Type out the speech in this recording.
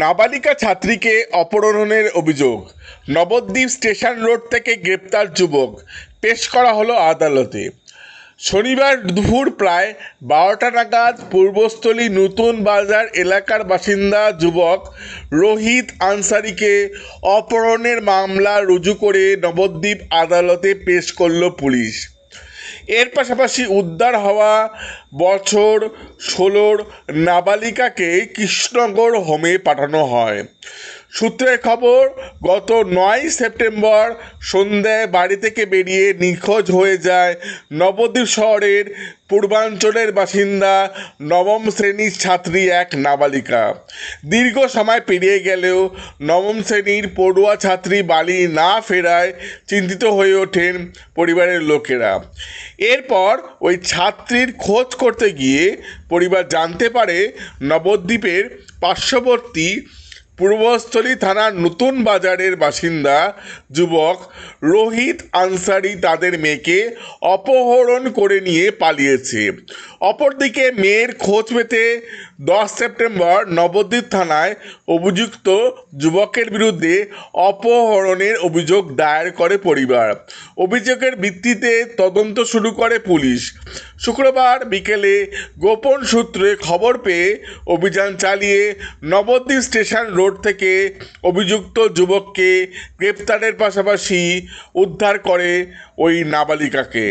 নাবালিকা ছাত্রীকে অপহরণের অভিযোগ। নবদ্বীপ স্টেশন রোড থেকে গ্রেপ্তার যুবক। পেশ করা হলো আদালতে। শনিবার দুপুর প্রায় বারোটা নাগাদ পূর্বস্থলী নতুন বাজার এলাকার বাসিন্দা যুবক রোহিত আনসারিকে অপহরণের মামলা রুজু করে নবদ্বীপ আদালতে পেশ করল পুলিশ। এর পাশাপাশি উদ্ধার হওয়া বছর ষোলোর নাবালিকাকে কৃষ্ণনগর হোমে পাঠানো হয়। সূত্রের খবর, গত নয় সেপ্টেম্বর সন্ধ্যায় বাড়ি থেকে বেরিয়ে নিখোঁজ হয়ে যায় নবদ্বীপ শহরের পূর্বাঞ্চলের বাসিন্দা নবম শ্রেণির ছাত্রী এক নাবালিকা। দীর্ঘ সময় পেরিয়ে গেলেও নবম শ্রেণির পড়ুয়া ছাত্রী বাড়ি না ফেরায় চিন্তিত হয়ে ওঠেন পরিবারের লোকেরা। এরপর ওই ছাত্রীর খোঁজ করতে গিয়ে পরিবার জানতে পারে নবদ্বীপের পার্শ্ববর্তী পূর্বস্থলী থানার নতুন বাজারের বাসিন্দা যুবক রোহিত আনসারি তাদের মেয়েকে অপহরণ করে নিয়ে পালিয়েছে। অপরদিকে মেয়ের খোঁজ পেতে দশ সেপ্টেম্বর নবদ্বীপ থানায় অভিযুক্ত যুবকের বিরুদ্ধে অপহরণের অভিযোগ দায়ের করে পরিবার। অভিযোগের ভিত্তিতে তদন্ত শুরু করে পুলিশ। শুক্রবার বিকেলে গোপন সূত্রে খবর পেয়ে অভিযান চালিয়ে নবদ্বীপ স্টেশন রোড থেকে অভিযুক্ত যুবককে গ্রেপ্তারের পাশাপাশি উদ্ধার করে ওই নাবালিকাকে।